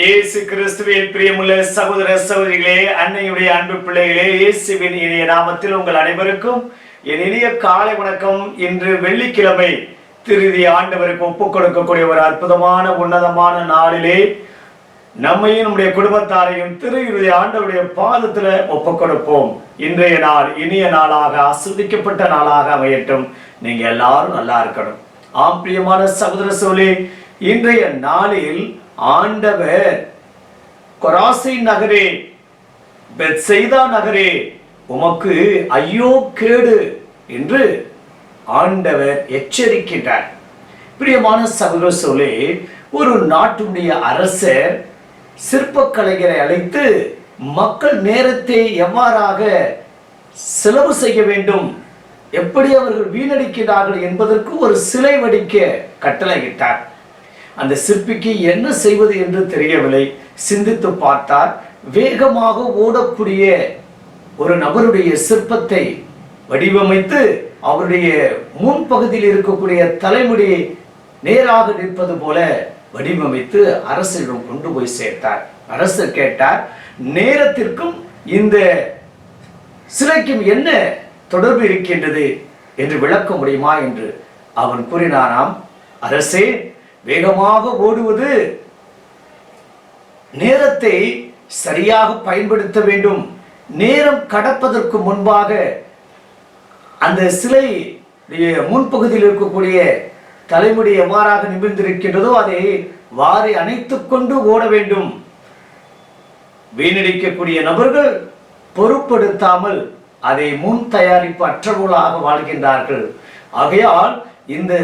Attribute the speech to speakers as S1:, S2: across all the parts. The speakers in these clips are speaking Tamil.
S1: இயேசு கிறிஸ்துவின் பிரியமுள்ள சகோதர சகோதரிகளே அன்னையுடைய அன்பு பிள்ளைகளே இயேசுவின் இனிய நாமத்தில் உங்கள் அனைவருக்கும் என் இனிய காலை வணக்கம். இன்று வெள்ளிக்கிழமை திருதி ஆண்டவருக்கு ஒப்புக் கொடுக்கக்கூடிய ஒரு அற்புதமான உன்னதமான நாளிலே நம்மையும் நம்முடைய குடும்பத்தாரையும் திரு இறுதி ஆண்டவருடைய பாதத்துல ஒப்புக் கொடுப்போம். இன்றைய நாள் இனிய நாளாக ஆஸ்வதிக்கப்பட்ட நாளாக அமையட்டும். நீங்க எல்லாரும் நல்லா இருக்கணும். ஆம் பிரியமான சகோதர சோழி இன்றைய நாளில் ஆண்டவர் கொராசை நகரே பெத்செய்தா நகரே உமக்கு ஐயோ கேடு என்று ஆண்டவர் எச்சரிக்கின்றார். பிரியமான சகோதர சோழே ஒரு நாட்டுடைய அரசர் சிற்ப கலைஞரை அழைத்து மக்கள் நேரத்தை எவ்வாறாக செலவு செய்ய வேண்டும் எப்படி அவர்கள் வீணடிக்கிறார்கள் என்பதற்கு ஒரு சிலை வடிக்க கட்டளையிட்டார். அந்த சிற்பிக்கு என்ன செய்வது என்று தெரியவில்லை. சிந்தித்து பார்த்தார். வேகமாக ஓடக்கூடிய ஒரு நபருடைய சிற்பத்தை வடிவமைத்து அவருடைய முன்பகுதியில் இருக்கக்கூடிய தலைமுடி நேராக நிற்பது போல வடிவமைத்து அரசிடம் கொண்டு போய் சேர்த்தார். அரசர் கேட்டார் நேரத்திற்கும் இந்த சிலைக்கும் என்ன தொடர்பு இருக்கின்றது? என்று விளக்க முடியுமா? என்று அவன் கூறினாராம் அரசே வேகமாக ஓடுவது நேரத்தை சரியாக பயன்படுத்த வேண்டும். நேரம் கடப்பதற்கு முன்பாக அந்த சிலை முன்பகுதியில் இருக்கக்கூடிய தலைமுடி எவ்வாறாக நிமிர்ந்திருக்கின்றதோ அதை வாரி அணைத்துக் கொண்டு ஓட வேண்டும். வீணடிக்கக்கூடிய நபர்கள் பொருட்படுத்தாமல் அதை முன் தயாரிப்பு அற்றவர்களாக வாழ்கின்றார்கள். ஆகையால் இந்த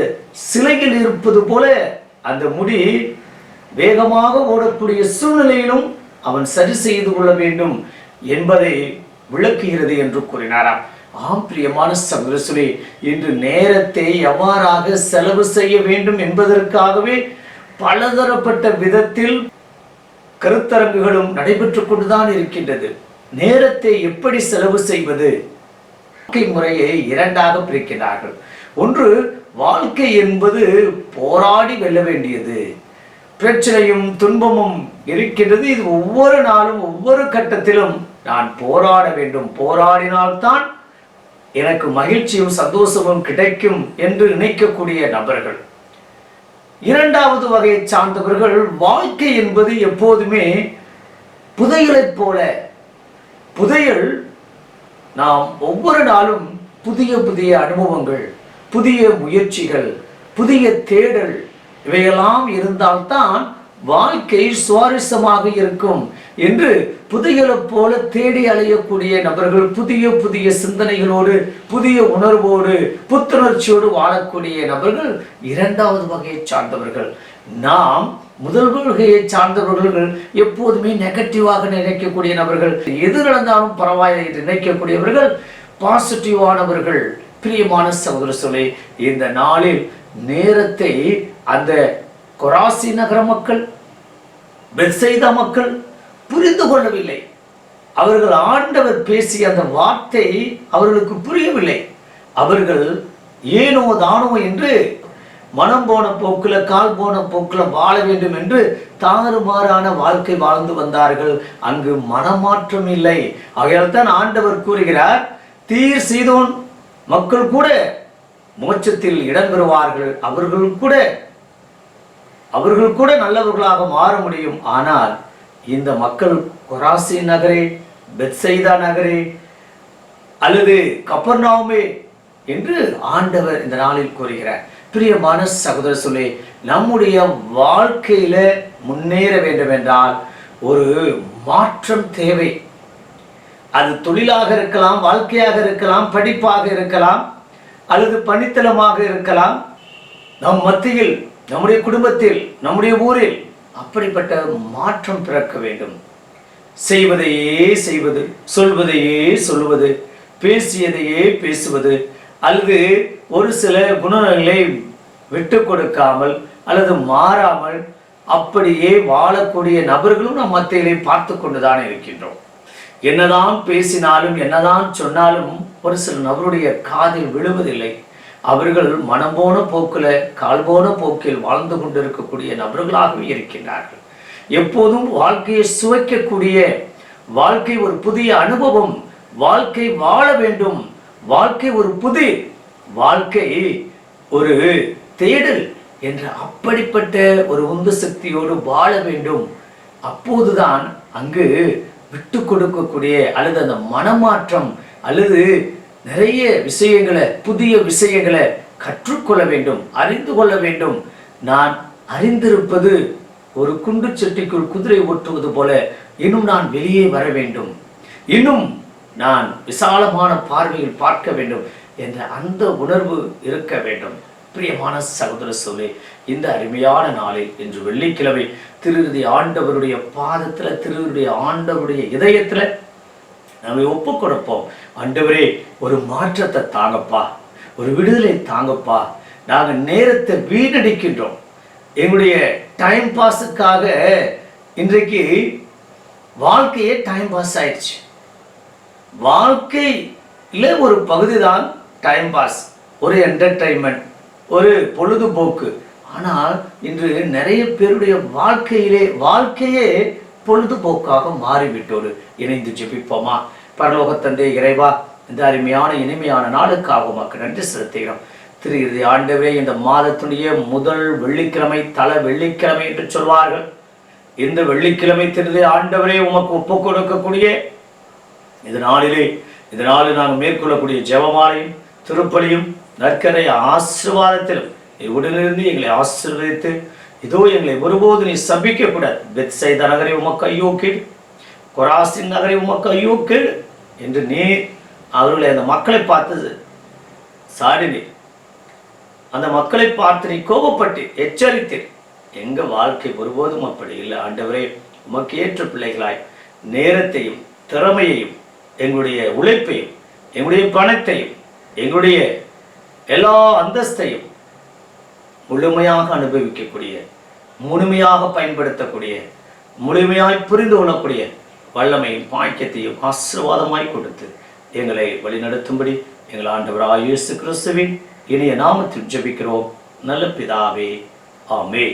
S1: சிலையில் இருப்பது போல அந்த முடி வேகமாக ஓடக்கூடிய சூழ்நிலையிலும் அவன் சரி செய்து கொள்ள வேண்டும் என்பதை விளக்குகிறது என்று கூறினாராம். ஆம் பிரியமான சகோதரசுலே இன்று நேரத்தை எவ்வாறாக செலவு செய்ய வேண்டும் என்பதற்காகவே பலதரப்பட்ட விதத்தில் கருத்தரங்குகளும் நடைபெற்றுக் கொண்டுதான் இருக்கின்றது. நேரத்தை எப்படி செலவு செய்வது வாழ்க்கை முறையை இரண்டாக பிரிக்கிறார்கள். ஒன்று வாழ்க்கை என்பது போராடி வெல்ல வேண்டியது. பிரச்சனையும் துன்பமும் இருக்கின்றது. இது ஒவ்வொரு நாளும் ஒவ்வொரு கட்டத்திலும் நான் போராட வேண்டும். போராடினால்தான் எனக்கு மகிழ்ச்சியும் சந்தோஷமும் கிடைக்கும் என்று நினைக்கக்கூடிய நபர்கள். இரண்டாவது வகையை சார்ந்தவர்கள் வாழ்க்கை என்பது எப்போதுமே புதையலைப் போல. புதையல் நாம் ஒவ்வொரு நாளும் புதிய புதிய அனுபவங்கள் புதிய முயற்சிகள் புதிய தேடல் இவையெல்லாம் இருந்தால்தான் வாழ்க்கை சுவாரஸ்யமாக இருக்கும் என்று புதையலை போல தேடி அலையக்கூடிய நபர்கள் புதிய புதிய சிந்தனைகளோடு புதிய உணர்வோடு புத்துணர்ச்சியோடு வாழக்கூடிய நபர்கள் இரண்டாவது வகையை சார்ந்தவர்கள். நாம் முதல் கொள்கையை சார்ந்தவர்கள் எப்போதுமே நெகட்டிவாக நினைக்கக்கூடிய நபர்கள் எது நடந்தாலும் பரவாயில்லை என்று நினைக்கக்கூடியவர்கள் பாசிட்டிவானவர்கள் பிரியமான சகோதர சொல்லி இந்த நாளில் நேரத்தை அந்த கொராசி நகர மக்கள் பெத்சைதா மக்கள் புரிந்து கொள்ளவில்லை. அவர்கள் ஆண்டவர் பேசிய அந்த வார்த்தை அவர்களுக்கு புரியவில்லை. அவர்கள் ஏனோ தானோ என்று மனம் போன போக்குல கால் போன போக்கில் வாழ வேண்டும் என்று தாறுமாறான வாழ்க்கை வாழ்ந்து வந்தார்கள். அங்கு மனமாற்றம் இல்லை. ஆகையால் தான் ஆண்டவர் கூறுகிறார் தீர் சீதோன் மக்கள் கூட மோட்சத்தில் இடம்பெறுவார்கள் அவர்கள் கூட அவர்கள் கூட நல்லவர்களாக மாற முடியும். ஆனால் இந்த மக்கள் கொராசி நகரே பெத்சைதா நகரே அல்லது கப்பர்நாவுமே என்று ஆண்டவர் இந்த நாளில் கூறுகிறார். பிரியமான சகோதர சொல்லி நம்முடைய வாழ்க்கையில முன்னேற வேண்டும் என்றால் ஒரு மாற்றம் தேவை. அது தொழிலாக இருக்கலாம் வாழ்க்கையாக இருக்கலாம் படிப்பாக இருக்கலாம் அல்லது பணித்தளமாக இருக்கலாம். நம் மத்தியில் நம்முடைய குடும்பத்தில் நம்முடைய ஊரில் அப்படிப்பட்ட மாற்றம் பிறக்க வேண்டும். செய்வதையே செய்வது சொல்வதையே சொல்வது பேசியதையே பேசுவது அல்லது ஒரு சில குணங்களை விட்டு கொடுக்காமல் அல்லது மாறாமல் அப்படியே வாழக்கூடிய நபர்களும் நம் மத்தியிலே பார்த்து கொண்டுதான் இருக்கின்றோம். என்னதான் பேசினாலும் என்னதான் சொன்னாலும் ஒரு சில நபருடைய காதில் விழுவதில்லை. அவர்கள் மனம் போன போக்கில் கால் போன போக்கில் வாழ்ந்து கொண்டிருக்கக்கூடிய நபர்களாகவே இருக்கின்றார்கள். எப்போதும் வாழ்க்கையை சுவைக்கக்கூடிய வாழ்க்கை ஒரு புதிய அனுபவம் வாழ்க்கை வாழ வேண்டும் வாழ்க்கை ஒரு புது வாழ்க்கை ஒரு தேடல் என்ற அப்படிப்பட்ட ஒரு உந்து சக்தியோடு வாழ வேண்டும். அப்போதுதான் அங்கு விட்டு கொடுக்கக்கூடிய அல்லது அந்த மனமாற்றம் அல்லது நிறைய விஷயங்களை புதிய விஷயங்களை கற்றுக்கொள்ள வேண்டும் அறிந்து கொள்ள வேண்டும். நான் அறிந்திருப்பது ஒரு குண்டு சட்டிக்குள் குதிரை ஓட்டுவது போல இன்னும் நான் வெளியே வர வேண்டும். இன்னும் நான் விசாலமான பார்வையில் பார்க்க வேண்டும் என்ற அந்த உணர்வு இருக்க வேண்டும். பிரியமான சகோதர சொல்லி இந்த அருமையான நாளில் இன்று வெள்ளிக்கிழமை திருருதி ஆண்டவருடைய பாதத்தில் திருருடைய ஆண்டவருடைய இதயத்தில் நம்மை ஒப்பு கொடுப்போம். ஆண்டவரே ஒரு மாற்றத்தை தாங்கப்பா ஒரு விடுதலை தாங்கப்பா. நாங்கள் நேரத்தை வீணடிக்கின்றோம். எங்களுடைய டைம் பாஸுக்காக இன்றைக்கு வாழ்க்கையே டைம் பாஸ் ஆயிடுச்சு. வாழ்க்கையில் ஒரு பகுதி தான் டைம் பாஸ் ஒரு என்டர்டைன்மெண்ட் ஒரு பொழுதுபோக்கு. ஆனால் இன்று நிறைய பேருடைய வாழ்க்கையிலே வாழ்க்கையே பொழுதுபோக்காக மாறிவிட்டோடு. இணைந்து ஜெபிப்போமா? பரலோகத்தந்தை இறைவா இந்த அருமையான இனிமையான நாளுக்காக உமக்கு நன்றி செலுத்துகிறோம். திரு இறுதி ஆண்டவே இந்த மாதத்துடைய முதல் வெள்ளிக்கிழமை தல வெள்ளிக்கிழமை என்று சொல்வார்கள். இந்த வெள்ளிக்கிழமை திருதி ஆண்டவரே உமக்கு ஒப்புக் கொடுக்கக்கூடிய இந்த நாளிலே இந்த நாளில் நாங்கள் மேற்கொள்ளக்கூடிய ஜெபமாலையும் திருப்பலியும் நற்கரை ஆசீர்வாதத்திலும் நீ உடனிருந்து எங்களை ஆசீர்வதித்து இதோ எங்களை ஒருபோது நீ சபிக்க பெத்சை நகரை உமக்கு ஐயோ கேடு. கொராசின் நகரை உமக்கு ஐயோ கேடு. என்று நீ அவர்களை அந்த மக்களை பார்த்து சாடினீர். அந்த மக்களை பார்த்து நீ கோபப்பட்டு எச்சரித்தீர். எங்க வாழ்க்கை ஒருபோதும் அப்படி இல்லை. ஆண்டவரே உமக்கு ஏற்ற பிள்ளைகளாய் நேரத்தையும் திறமையையும் எங்களுடைய உழைப்பையும் எங்களுடைய பணத்தையும் எங்களுடைய எல்லா அந்தஸ்தையும் முழுமையாக அனுபவிக்கக்கூடிய முழுமையாக பயன்படுத்தக்கூடிய முழுமையாய் புரிந்து கொள்ளக்கூடிய வல்லமையும் பாக்கியத்தையும் ஆசீர்வாதமாய் கொடுத்து எங்களை வழிநடத்தும்படி எங்கள் ஆண்டவர் இயேசு கிறிஸ்துவின் இனிய நாமத்தில் ஜபிக்கிறோம். நல்ல பிதாவே ஆமே